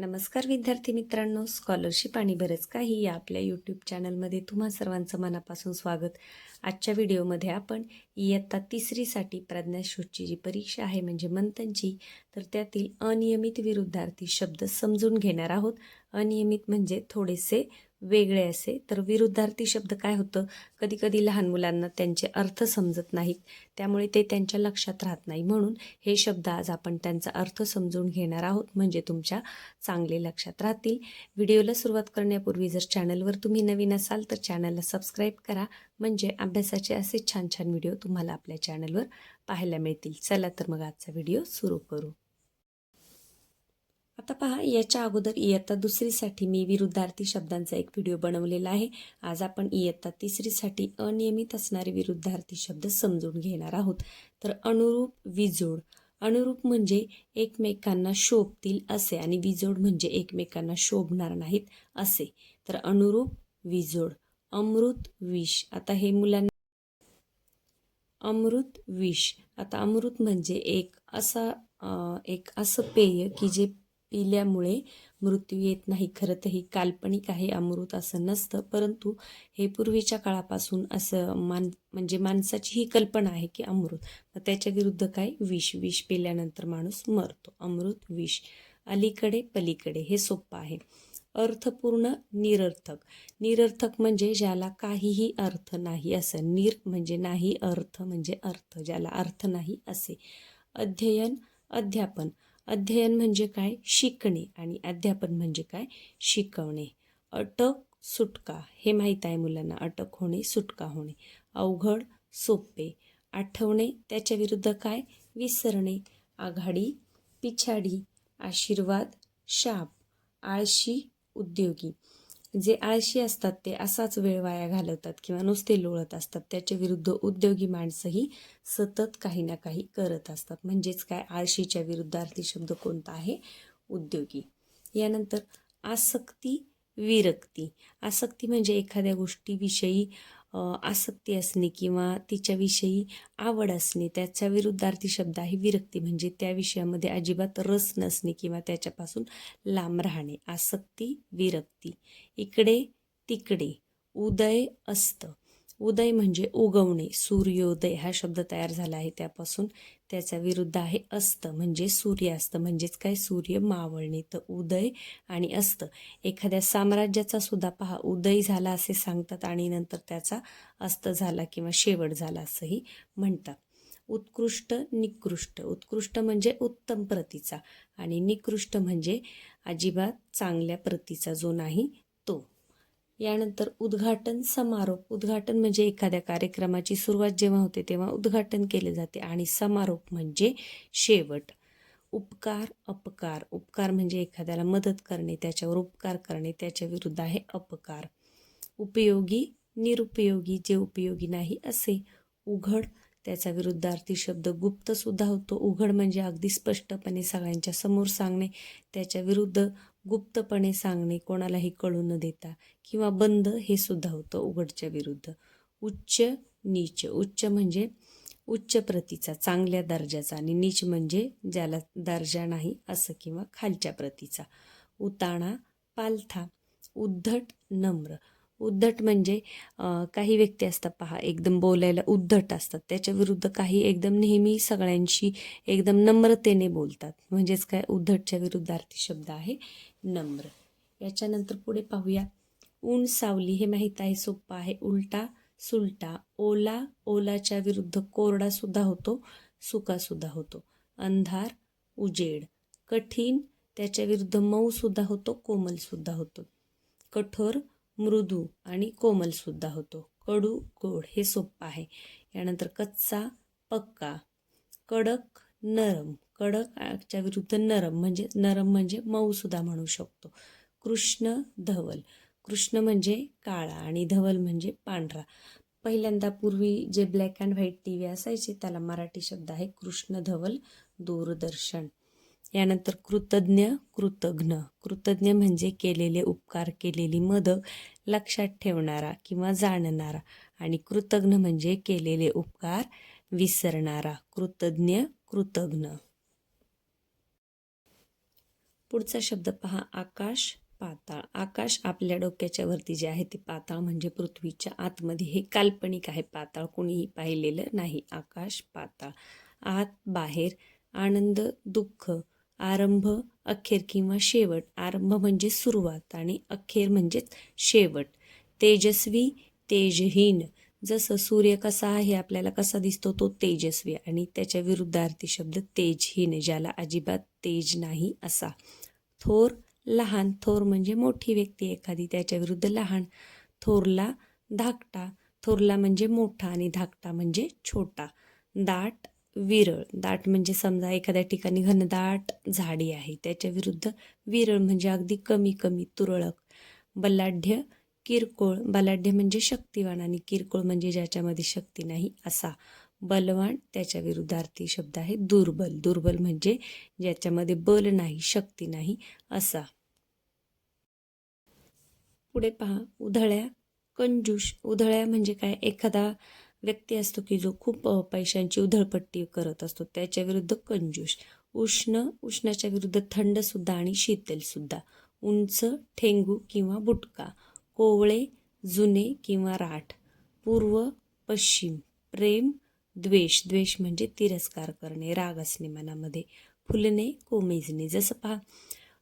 नमस्कार विद्यार्थी मित्रांनो. स्कॉलरशिप आणि बरंच काही या आपल्या यूट्यूब चॅनलमध्ये तुम्हा सर्वांचं मनापासून स्वागत. आजच्या व्हिडिओमध्ये आपण इयत्ता तिसरीसाठी प्रज्ञाशोधची जी परीक्षा आहे म्हणजे मंथनची तर त्यातील अनियमित विरुद्धार्थी शब्द समजून घेणार आहोत. अनियमित म्हणजे थोडेसे वेगळे असे. तर विरुद्धार्थी शब्द काय होतं? कधी कधी लहान मुलांना त्यांचे अर्थ समजत नाहीत. त्यामुळे ते त्यांच्या लक्षात राहत नाही. म्हणून हे शब्द आज आपण त्यांचा अर्थ समजून घेणार आहोत. म्हणजे तुमच्या चांगले लक्षात राहतील. व्हिडिओला सुरुवात करण्यापूर्वी जर चॅनलवर तुम्ही नवीन असाल तर चॅनलला सबस्क्राईब करा. म्हणजे अभ्यासाचे असे छान छान व्हिडिओ तुम्हाला आपल्या चॅनलवर पाहायला मिळतील. चला तर मग आजचा व्हिडिओ सुरू करू. आता पहा याच्या अगोदर इयत्ता दुसरीसाठी मी विरुद्धार्थी शब्दांचा एक व्हिडिओ बनवलेला आहे. आज आपण इयत्ता तिसरीसाठी अनियमित असणारे विरुद्धार्थी शब्द समजून घेणार आहोत. तर अनुरूप विजोड. अनुरूप म्हणजे एकमेकांना शोभतील असे आणि विजोड म्हणजे एकमेकांना शोभणार नाहीत असे. तर अनुरूप विजोड. अमृत विष. आता हे मुलांना अमृत विष. आता अमृत म्हणजे एक असा एक असं पेय की जे पिल्यामुळे मृत्यू येत नाही. खरं तर ही काल्पनिक आहे अमृत असं नसतं. परंतु हे पूर्वीच्या काळापासून असं मान म्हणजे माणसाची ही कल्पना आहे की अमृत. मग त्याच्या विरुद्ध काय? विष. विष पिल्यानंतर माणूस मरतो. अमृत विष. अलीकडे पलीकडे. हे सोपं आहे. अर्थपूर्ण निरर्थक. निरर्थक म्हणजे ज्याला काहीही अर्थ नाही असं. निर म्हणजे नाही अर्थ म्हणजे अर्थ. ज्याला अर्थ नाही असे. अध्ययन अध्यापन. अध्ययन म्हणजे काय? शिकणे आणि अध्यापन म्हणजे काय? शिकवणे. अटक सुटका हे माहीत आहे मुलांना. अटक होणे सुटका होणे. अवघड सोपे. आठवणे त्याच्या विरुद्ध काय? विसरणे. आघाडी पिछाडी. आशीर्वाद शाप. आळशी उद्योगी. जे आळशी असतात ते असाच वेळ वाया घालवतात किंवा नुसते लोळत असतात. त्याच्या विरुद्ध उद्योगी माणसंही सतत काही ना काही करत असतात. म्हणजेच काय? आळशीच्या विरुद्धार्थी शब्द कोणता आहे? उद्योगी. यानंतर आसक्ती विरक्ती. आसक्ती म्हणजे एखाद्या गोष्टीविषयी आसक्ती असणे किंवा तिच्याविषयी आवड असणे त्याच्या विरुद्धार्थी शब्द आहे विरक्ती. म्हणजे त्या विषयामध्ये अजिबात रस नसणे किंवा त्याच्यापासून लांब राहणे. आसक्ती विरक्ती. इकडे तिकडे. उदय अस्त. उदय म्हणजे उगवणे सूर्योदय हा शब्द तयार झाला आहे त्यापासून. त्याच्या विरुद्ध आहे अस्त म्हणजे सूर्यास्त म्हणजेच काय? सूर्य मावळणे. तर उदय आणि अस्त. एखाद्या साम्राज्याचा सुद्धा पहा उदय झाला असे सांगतात आणि नंतर त्याचा अस्त झाला किंवा शेवट झाला असंही म्हणतात. उत्कृष्ट निकृष्ट. उत्कृष्ट म्हणजे उत्तम प्रतीचा आणि निकृष्ट म्हणजे अजिबात चांगल्या प्रतीचा जो नाही यानंतर उद्घाटन समारोप. उद्घाटन म्हणजे एखाद्या कार्यक्रमाची सुरुवात जेव्हा होते तेव्हा उद्घाटन केले जाते. आणि समारोप म्हणजे शेवट. उपकार अपकार. उपकार म्हणजे एखाद्याला मदत करणे त्याच्यावर उपकार करणे त्याच्या विरुद्ध आहे अपकार. उपयोगी निरुपयोगी जे उपयोगी नाही असे उघड. त्याचा विरुद्धार्थी शब्द गुप्तसुद्धा होतो. उघड म्हणजे अगदी स्पष्टपणे सगळ्यांच्या समोर सांगणे त्याच्या विरुद्ध गुप्तपणे सांगणे कोणालाही कळू न देता किंवा बंद हे सुद्धा होतं उघडच्या विरुद्ध. उच्च नीच. उच्च म्हणजे उच्च प्रतीचा चांगल्या दर्जाचा आणि नीच म्हणजे ज्याला दर्जा नाही असं किंवा खालच्या प्रतीचा. उताणा पालथा. उद्धट नम्र. उद्धट म्हणजे काही व्यक्ती असतात पहा एकदम बोलायला उद्धट असतात. त्याच्या विरुद्ध काही एकदम नेहमी सगळ्यांशी एकदम नम्रतेने बोलतात. म्हणजेच काय? उद्धटच्या विरुद्धार्थी शब्द आहे. नम्र. याच्यानंतर पुढे पाहूया. ऊन सावली हे माहीत आहे सोपं आहे. उलटा सुलटा. ओला ओलाच्या विरुद्ध कोरडा सुद्धा होतो सुका सुद्धा होतो. अंधार उजेड. कठीण त्याच्या विरुद्ध मऊ सुद्धा होतो कोमल सुद्धा होतो. कठोर मृदू आणि कोमल सुद्धा होतो. कडू गोड हे सोप्पं आहे. यानंतर कच्चा पक्का. कडक नरम. कडकच्या विरुद्ध नरम म्हणजे नरम म्हणजे मऊसुद्धा म्हणू शकतो. कृष्ण धवल. कृष्ण म्हणजे काळा आणि धवल म्हणजे पांढरा. पहिल्यांदा पूर्वी जे black and white T V असायचे त्याला मराठी शब्द आहे कृष्ण धवल दूरदर्शन. यानंतर कृतज्ञ कृतघ्न. कृतज्ञ म्हणजे केलेले उपकार केलेली मदत लक्षात ठेवणारा किंवा जाणणारा. आणि कृतज्ञ म्हणजे केलेले उपकार विसरणारा. कृतज्ञ कृतज्ञ पुढचा शब्द पहा आकाश पाताळ. आकाश आपल्या डोक्याच्या वरती जे आहे ते पाताळ म्हणजे पृथ्वीच्या आतमध्ये. हे काल्पनिक आहे पाताळ कोणीही पाहिलेलं नाही. आकाश पाताळ. आत बाहेर आनंद दुःख आरंभ अखेर किंवा शेवट. आरंभ म्हणजे सुरुवात आणि अखेर म्हणजेच शेवट. तेजस्वी तेजहीन. जसं सूर्य कसा आहे आपल्याला कसा दिसतो तो तेजस्वी आणि त्याच्या विरुद्धार्थी शब्द तेजहीन ज्याला अजिबात तेज नाही असा. थोर लहान थोर म्हणजे मोठी व्यक्ती एखादी त्याच्या विरुद्ध लहान थोरला धाकटा थोरला म्हणजे मोठा आणि धाकटा म्हणजे छोटा. दाट विरळ. दाट म्हणजे समजा एखाद्या ठिकाणी घनदाट झाडी आहे त्याच्या विरुद्ध विरळ म्हणजे अगदी कमी कमी तुरळक. बलाढ्य किरकोळ. बलाढ्य म्हणजे शक्तिवान आणि किरकोळ म्हणजे ज्याच्यामध्ये शक्ती नाही असा. बलवान त्याच्या विरुद्धार्थी शब्द आहे दुर्बल. दुर्बल म्हणजे ज्याच्यामध्ये बल नाही शक्ती नाही असा. पुढे पहा उधळ्या कंजूष. उधळ्या म्हणजे काय? एखादा व्यक्ती असतो की जो खूप पैशांची उधळपट्टी करत असतो त्याच्या विरुद्ध कंजूष. उष्ण उष्णाच्या विरुद्ध थंडसुद्धा आणि शीतलसुद्धा उंच ठेंगू किंवा बुटका. कोवळे जुने किंवा राठ. पूर्व पश्चिम. प्रेम द्वेष. द्वेष म्हणजे तिरस्कार करणे राग असणे मनामध्ये. फुलणे कोमेजणे. जसं पहा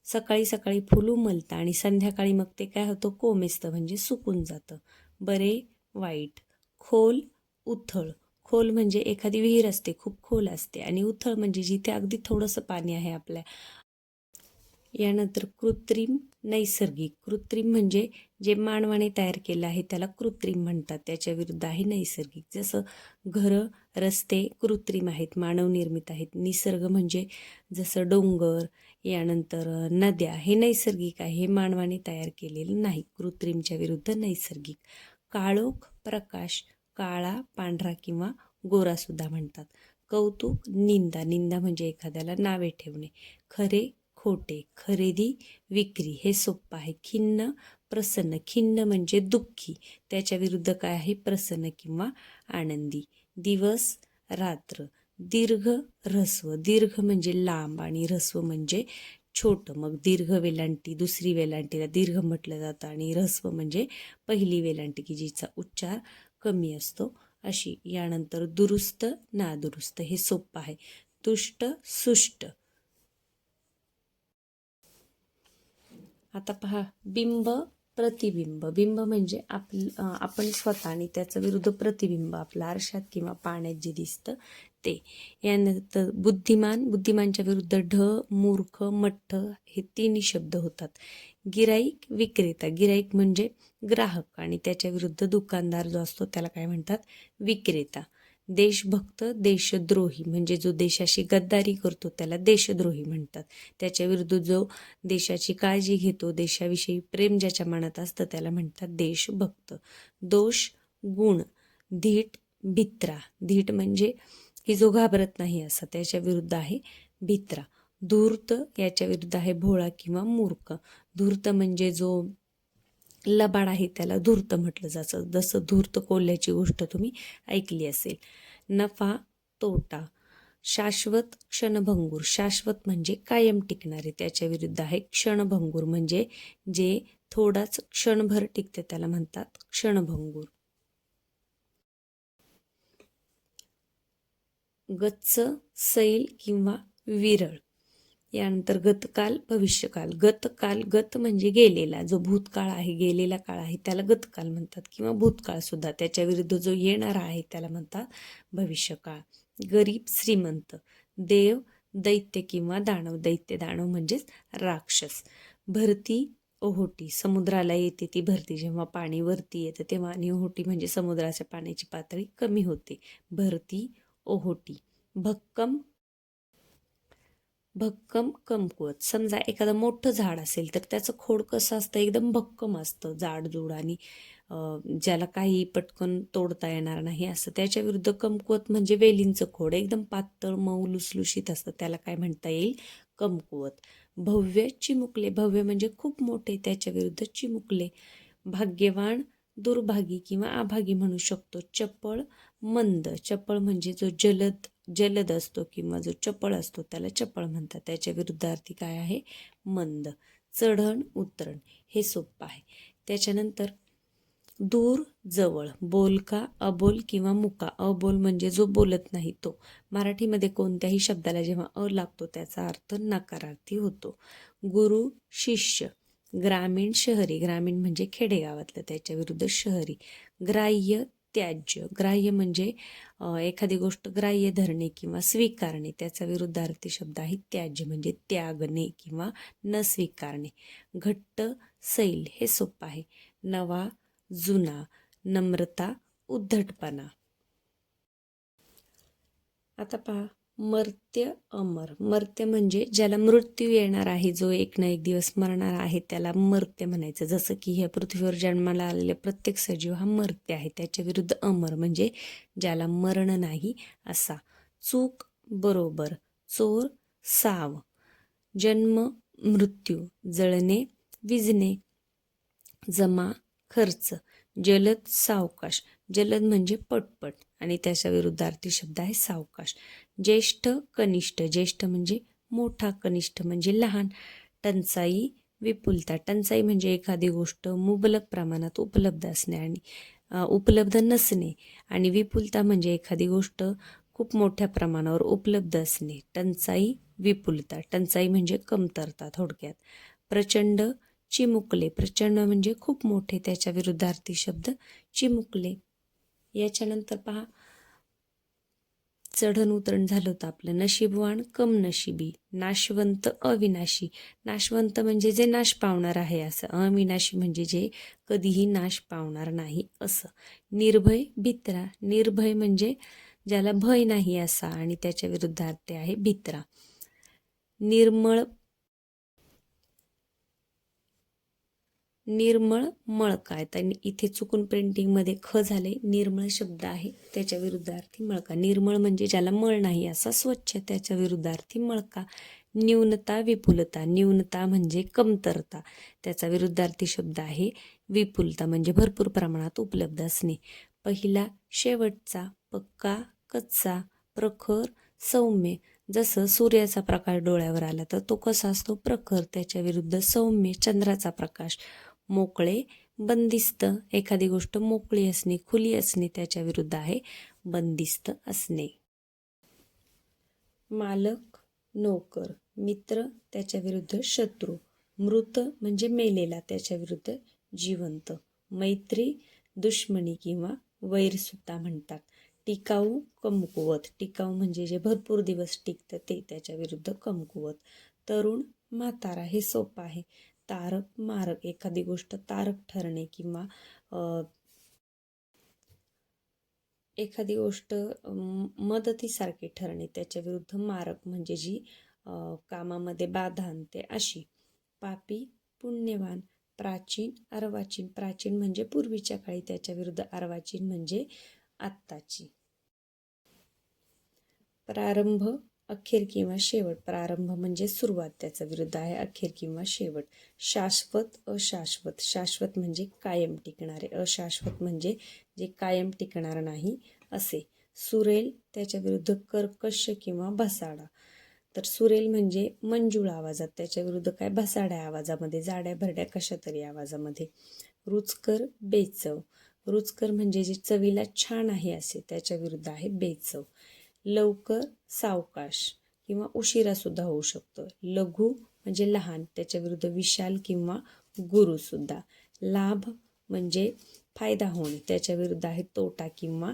सकाळी सकाळी फुल उमलतं आणि संध्याकाळी मग ते काय होतं? कोमेजतं म्हणजे सुकून जातं. बरे वाईट. खोल उथळ. खोल म्हणजे एखादी विहीर असते खूप खोल असते आणि उथळ म्हणजे जिथे अगदी थोडंसं पाणी आहे आपल्या. यानंतर कृत्रिम नैसर्गिक. कृत्रिम म्हणजे जे मानवाने तयार केलं आहे त्याला कृत्रिम म्हणतात. त्याच्या विरुद्ध आहे नैसर्गिक. जसं घरं रस्ते कृत्रिम आहेत मानवनिर्मित आहेत. निसर्ग म्हणजे जसं डोंगर यानंतर नद्या हे नैसर्गिक आहे. हे मानवाने तयार केलेलं नाही. कृत्रिमच्या विरुद्ध नैसर्गिक. काळोख प्रकाश काळा पांढरा किंवा गोरासुद्धा म्हणतात. कौतुक निंदा. निंदा म्हणजे एखाद्याला नावे ठेवणे. खरे खोटे. खरेदी विक्री हे सोप्पं आहे. खिन्न प्रसन्न खिन्न म्हणजे दुःखी. त्याच्या विरुद्ध काय आहे? प्रसन्न किंवा आनंदी. दिवस रात्र. दीर्घ ऱ्हस्व दीर्घ म्हणजे लांब आणि ऱ्हस्व म्हणजे छोटं. मग दीर्घ वेलांटी दुसरी वेलांटीला दीर्घ म्हटलं जातं आणि ऱ्हस्व म्हणजे पहिली वेलांटी की जिचा उच्चार कमी असतो. अशी यानंतर दुरुस्त नादुरुस्त हे सोपं आहे. तुष्ट सुष्ट. आता पहा बिंब प्रतिबिंब. बिंब म्हणजे आप आपण स्वतः आणि त्याचं विरुद्ध प्रतिबिंब आपलं आरशात किंवा पाण्यात जे दिसतं ते. यानंतर बुद्धिमान बुद्धिमानच्या विरुद्ध ढ मूर्ख मठ्ठ हे तिन्ही शब्द होतात. गिराईक विक्रेता. गिराईक म्हणजे ग्राहक आणि त्याच्या विरुद्ध दुकानदार जो असतो त्याला काय म्हणतात? विक्रेता. देशभक्त देशद्रोही. म्हणजे जो देशाशी गद्दारी करतो त्याला देशद्रोही म्हणतात. त्याच्या विरुद्ध जो देशाची काळजी घेतो देशाविषयी प्रेम ज्याच्या मनात असतं त्याला म्हणतात देशभक्त. दोष गुण धीट भित्रा. धीट म्हणजे की जो घाबरत नाही असा त्याच्या विरुद्ध आहे भित्रा. धूर्त याच्या विरुद्ध आहे भोळा किंवा मूर्ख. धूर्त म्हणजे जो लबाड आहे त्याला धूर्त म्हटलं जातं. जसं धूर्त कोल्ह्याची गोष्ट तुम्ही ऐकली असेल. नफा तोटा शाश्वत क्षणभंगूर. शाश्वत म्हणजे कायम टिकणारे त्याच्या विरुद्ध आहे क्षणभंगूर. म्हणजे जे थोडाच क्षणभर टिकते त्याला म्हणतात क्षणभंगूर. गच्च सैल किंवा विरळ. यानंतर गतकाल भविष्यकाल. गतकाल गत म्हणजे गेलेला. जो भूतकाळ आहे गेलेला काळ आहे त्याला गतकाल म्हणतात. किंवा भूतकाळ सुद्धा. त्याच्या विरुद्ध जो येणारा आहे त्याला म्हणतात भविष्यकाळ. गरीब श्रीमंत. देव दैत्य किंवा दानव. दैत्य दानव म्हणजेच राक्षस. भरती ओहोटी. समुद्राला येते ती भरती. जेव्हा पाणी वरती येतं तेव्हा आणि ओहोटी म्हणजे समुद्राच्या पाण्याची पातळी कमी होते. भरती ओहोटी. भक्कम भक्कम कमकुवत. समजा एखादं मोठं झाड असेल तर त्याचं खोड कसं असतं? एकदम भक्कम असतं जाडजूड आणि ज्याला काही पटकन तोडता येणार नाही असं. त्याच्या विरुद्ध कमकुवत म्हणजे वेलींचं खोड. एकदम पातळ मऊ लुसलुशीत असतं. त्याला काय म्हणता येईल? कमकुवत. भव्य चिमुकले. भव्य म्हणजे खूप मोठे त्याच्या विरुद्ध चिमुकले. भाग्यवान दुर्भागी किंवा आभागी म्हणू शकतो. चपळ मंद. चपळ म्हणजे जो जलद जलद असतो किंवा जो चपळ असतो त्याला चपळ म्हणतात. त्याच्या विरुद्धार्थी काय आहे? मंद. चढण उतरण हे सोपं आहे. त्याच्यानंतर दूर जवळ बोलका अबोल किंवा मुका. अबोल म्हणजे जो बोलत नाही तो. मराठीमध्ये कोणत्याही शब्दाला जेव्हा अ लागतो त्याचा अर्थ नकारार्थी होतो. गुरु शिष्य ग्रामीण शहरी. ग्रामीण म्हणजे खेडेगावातलं त्याच्या विरुद्ध शहरी. ग्राह्य त्याज्य. ग्राह्य म्हणजे एखादी गोष्ट ग्राह्य धरणे किंवा स्वीकारणे त्याचा विरुद्धार्थी शब्द आहे त्याज्य म्हणजे त्यागणे किंवा न स्वीकारणे. घट्ट सैल हे सोपं आहे. नवा जुना नम्रता उद्धटपणा. आता पहा मर्त्य अमर. मर्त्य म्हणजे ज्याला मृत्यू येणार आहे जो एक ना एक दिवस मरणार आहे त्याला मर्त्य म्हणायचं. जसं की ह्या पृथ्वीवर जन्माला आलेले प्रत्येक सजीव हा मर्त्य आहे. त्याच्या विरुद्ध अमर म्हणजे ज्याला मरण नाही असा. चूक बरोबर. चोर साव. जन्म मृत्यू जळणे विजणे जमा खर्च जलद सावकाश. जलद म्हणजे पटपट. आणि त्याच्या विरुद्धार्थी शब्द आहे सावकाश. ज्येष्ठ कनिष्ठ ज्येष्ठ म्हणजे मोठा कनिष्ठ म्हणजे लहान. टंचाई विपुलता. टंचाई म्हणजे एखादी गोष्ट मुबलक प्रमाणात उपलब्ध असणे आणि उपलब्ध नसणे आणि विपुलता म्हणजे एखादी गोष्ट खूप मोठ्या प्रमाणावर उपलब्ध असणे. टंचाई विपुलता. टंचाई म्हणजे कमतरता थोडक्यात. प्रचंड चिमुकले. प्रचंड म्हणजे खूप मोठे. त्याच्या विरुद्धार्थी शब्द चिमुकले. याच्यानंतर पहा. चढण उतरण झालं होतं आपलं. नशीबवान कम नशिबी. नाशवंत अविनाशी. नाशवंत म्हणजे जे नाश पावणार आहे असं. अविनाशी म्हणजे जे कधीही नाश पावणार नाही असं. निर्भय भित्रा निर्भय म्हणजे ज्याला भय नाही असा आणि त्याच्या विरुद्धार्थी आहे भित्रा निर्मळ निर्मळ मळ काय? तर इथे चुकून प्रिंटिंगमध्ये ख झाले निर्मळ शब्द आहे. त्याच्या विरुद्धार्थी मळका निर्मळ म्हणजे ज्याला मळ नाही असा स्वच्छ त्याच्या विरुद्धार्थी मळका न्यूनता विपुलता. न्यूनता म्हणजे कमतरता. त्याचा विरुद्धार्थी शब्द आहे विपुलता म्हणजे भरपूर प्रमाणात उपलब्ध असणे. पहिला शेवटचा पक्का कच्चा प्रखर सौम्य. जसं सूर्याचा प्रकाश डोळ्यावर आला तर तो कसा असतो? प्रखर. त्याच्या विरुद्ध सौम्य चंद्राचा प्रकाश. मोकळे बंदिस्त. एखादी गोष्ट मोकळी असणे खुली असणे त्याच्या विरुद्ध आहे बंदिस्त असणे. मालक नोकर मित्र त्याच्या विरुद्ध शत्रू. मृत म्हणजे मेलेला त्याच्या विरुद्ध जिवंत. मैत्री दुश्मनी किंवा वैरसुद्धा म्हणतात. टिकाऊ कमकुवत. टिकाऊ म्हणजे जे भरपूर दिवस टिकतं ते त्याच्या विरुद्ध कमकुवत. तरुण म्हातारा हे सोपं आहे. तारक मारक एखादी गोष्ट तारक ठरणे किंवा एखादी गोष्ट मदतीसारखी ठरणे त्याच्या विरुद्ध मारक म्हणजे जी कामामध्ये बाधा आणते अशी. पापी पुण्यवान प्राचीन अर्वाचीन. प्राचीन म्हणजे पूर्वीच्या काळी त्याच्या विरुद्ध अर्वाचीन म्हणजे आत्ताची. प्रारंभ अखेर किंवा शेवट प्रारंभ म्हणजे सुरुवात त्याचा विरुद्ध आहे. अखेर किंवा शेवट. शाश्वत अशाश्वत. शाश्वत म्हणजे कायम टिकणारे. अशाश्वत म्हणजे जे कायम टिकणार नाही असे. सुरेल त्याच्या विरुद्ध कर्कश किंवा भसाडा. तर सुरेल म्हणजे मंजूळ आवाजात. त्याच्या विरुद्ध काय? भसाड्या आवाजामध्ये जाड्या भरड्या कशा तरी आवाजामध्ये. रुचकर बेचव. रुचकर म्हणजे जे चवीला छान आहे असे त्याच्या विरुद्ध आहे बेचव. लवकर सावकाश किंवा उशिरासुद्धा होऊ शकतो. लघु म्हणजे लहान त्याच्या विरुद्ध विशाल किंवा गुरुसुद्धा लाभ म्हणजे फायदा होणे त्याच्या विरुद्ध आहे तोटा किंवा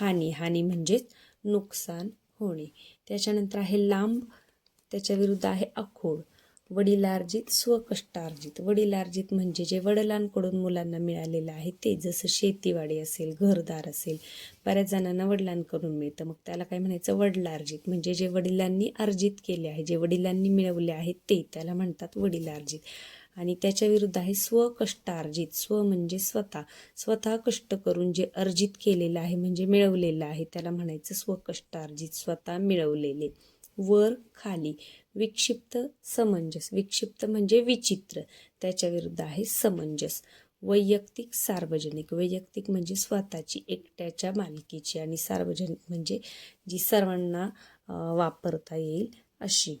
हानी. हानी म्हणजेच नुकसान होणे. त्याच्यानंतर आहे लांब त्याच्या विरुद्ध आहे अखोड वडिलार्जित स्वकष्टार्जित. वडिलार्जित म्हणजे जे वडिलांकडून मुलांना मिळालेलं आहे ते जसं शेतीवाडी असेल घरदार असेल बऱ्याच जणांना वडिलांकडून मिळतं. मग त्याला काय म्हणायचं? वडिलार्जित. म्हणजे जे वडिलांनी अर्जित केले आहे जे वडिलांनी मिळवले आहे ते त्याला म्हणतात वडिलार्जित. आणि त्याच्या विरुद्ध आहे स्वकष्टार्जित. स्व म्हणजे स्वतः. स्वतः कष्ट करून जे अर्जित केलेलं आहे म्हणजे मिळवलेलं आहे त्याला म्हणायचं स्वकष्टार्जित. स्वतः मिळवलेले. वर खाली. विक्षिप्त समंजस. विक्षिप्त म्हणजे विचित्र. त्याच्या विरुद्ध आहे समंजस. वैयक्तिक सार्वजनिक. वैयक्तिक म्हणजे स्वतःची एकट्याच्या मालकीची आणि सार्वजनिक म्हणजे जी सर्वांना वापरता येईल अशी.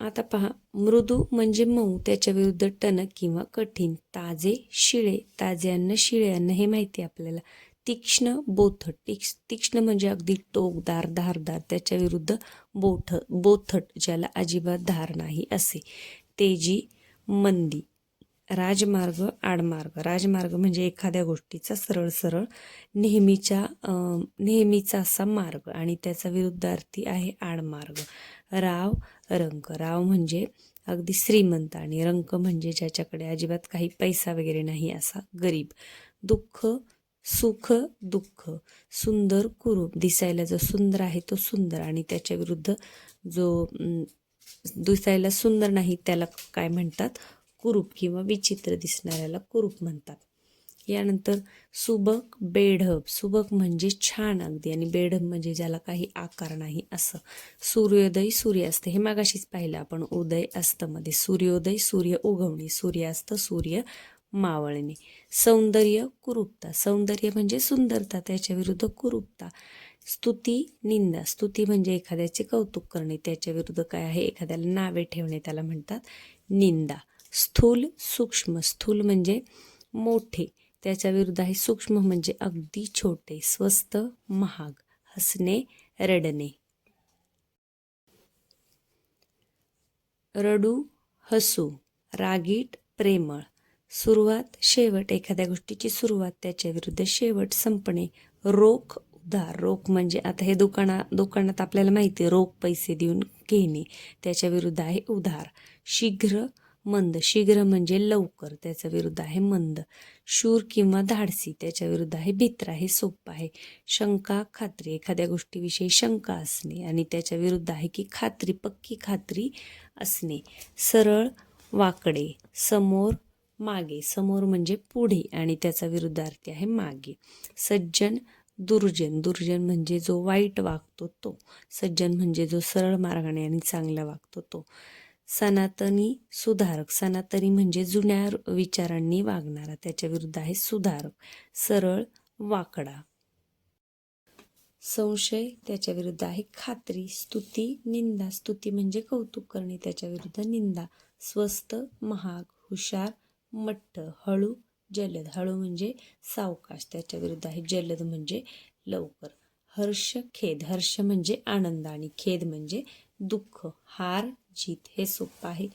आता पहा मृदू म्हणजे मऊ. त्याच्या विरुद्ध टणक किंवा कठीण. ताजे शिळे. ताजे अन्न शिळे अन्न हे माहिती आहे आपल्याला. तीक्ष्ण बोथट तीक्ष तीक्ष्ण म्हणजे अगदी टोकदार धारदार त्याच्या विरुद्ध बोठ बोथट ज्याला अजिबात धार नाही असे. तेजी मंदी राजमार्ग आडमार्ग. राजमार्ग म्हणजे एखाद्या गोष्टीचा सरळ सरळ नेहमीच्या नेहमीचा असा मार्ग आणि त्याचा विरुद्धार्थी आहे आडमार्ग. राव रंक राव म्हणजे अगदी श्रीमंत आणि रंक म्हणजे ज्याच्याकडे अजिबात काही पैसा वगैरे नाही असा गरीब. दुःख सुख दुःख सुंदर कुरूप दिसायला जो सुंदर आहे तो सुंदर आणि त्याच्या विरुद्ध जो दिसायला सुंदर नाही त्याला काय म्हणतात? कुरूप किंवा विचित्र दिसणाऱ्याला कुरूप म्हणतात. यानंतर सुबक बेढब. सुबक म्हणजे छान अगदी आणि बेढब म्हणजे ज्याला काही आकार नाही असं. सूर्योदय सूर्यास्त. हे मागाशीच पाहिलं आपण. उदय अस्तमध्ये. सूर्योदय सूर्य उगवणे. सूर्यास्त सूर्य मावळणे. सौंदर्य कुरूपता. सौंदर्य म्हणजे सुंदरता त्याच्या विरुद्ध कुरूपता. स्तुती निंदा. स्तुती म्हणजे एखाद्याचे कौतुक करणे त्याच्या विरुद्ध काय आहे? एखाद्याला नावे ठेवणे त्याला म्हणतात निंदा. स्थूल सूक्ष्म. स्थूल म्हणजे मोठे. त्याच्या विरुद्ध आहे सूक्ष्म म्हणजे अगदी छोटे. स्वस्त महाग. हसणे रडणे. रडू हसू. रागीट प्रेमळ. सुरुवात शेवट एखाद्या गोष्टीची सुरुवात त्याच्या विरुद्ध शेवट संपणे रोख उधार. रोख म्हणजे आता हे दुकाना दुकानात आपल्याला माहिती आहे रोख पैसे देऊन घेणे त्याच्या विरुद्ध आहे उधार. शीघ्र मंद. शीघ्र म्हणजे लवकर त्याच्या विरुद्ध आहे मंद. शूर किंवा धाडसी त्याच्या विरुद्ध आहे भित्रा हे सोपं आहे. शंका खात्री. एखाद्या गोष्टीविषयी शंका असणे आणि त्याच्या विरुद्ध आहे की खात्री पक्की खात्री असणे. सरळ वाकडे. समोर मागे समोर म्हणजे पुढे आणि त्याचा विरुद्धार्थी आहे मागे. सज्जन दुर्जन. दुर्जन म्हणजे जो वाईट वागतो तो. सज्जन म्हणजे जो सरळ मार्गाने आणि चांगला वागतो तो. सनातनी सुधारक. सनातनी म्हणजे जुन्या विचारांनी वागणारा. त्याच्या विरुद्ध आहे सुधारक. सरळ वाकडा. संशय त्याच्या विरुद्ध आहे खात्री. स्तुती निंदा. स्तुती म्हणजे कौतुक करणे त्याच्या विरुद्ध. निंदा. स्वस्त महाग हुशार मट्ट हळू जलद हळू म्हणजे सावकाश त्याच्या विरुद्ध आहे. जलद म्हणजे लवकर. हर्ष खेद. हर्ष म्हणजे आनंद आणि खेद म्हणजे दुःख. हार जीत हे सोपं आहे.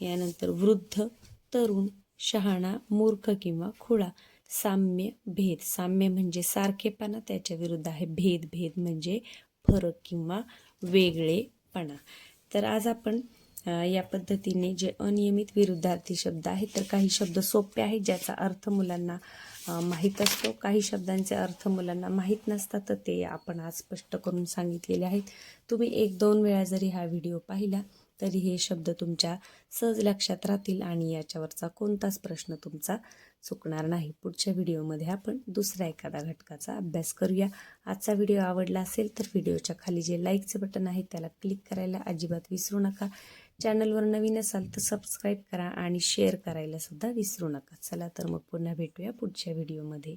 यानंतर वृद्ध तरुण शहाणा मूर्ख किंवा खुळा. साम्य भेद. साम्य म्हणजे सारखेपणा त्याच्या विरुद्ध आहे. भेद. भेद म्हणजे फरक किंवा वेगळेपणा. तर आज आपण या पद्धतीने जे अनियमित विरुद्धार्थी शब्द आहेत तर काही शब्द सोपे आहेत ज्याचा अर्थ मुलांना माहीत असतो. काही शब्दांचे अर्थ मुलांना माहीत नसतात तर ते आपण आज स्पष्ट करून सांगितलेले आहेत. तुम्ही एक दोन वेळा जरी हा व्हिडिओ पाहिला तरी हे शब्द तुमच्या सहज लक्षात राहतील आणि याच्यावरचा कोणताच प्रश्न तुमचा चुकणार नाही. पुढच्या व्हिडिओमध्ये आपण दुसऱ्या एखादा घटकाचा अभ्यास करूया. आजचा व्हिडिओ आवडला असेल तर व्हिडिओच्या खाली जे लाईकचं बटन आहे त्याला क्लिक करायला अजिबात विसरू नका. चॅनलवर नवीन असाल तर सबस्क्राईब करा आणि शेअर करायला सुद्धा विसरू नका. चला तर मग पुन्हा भेटूया पुढच्या व्हिडिओमध्ये.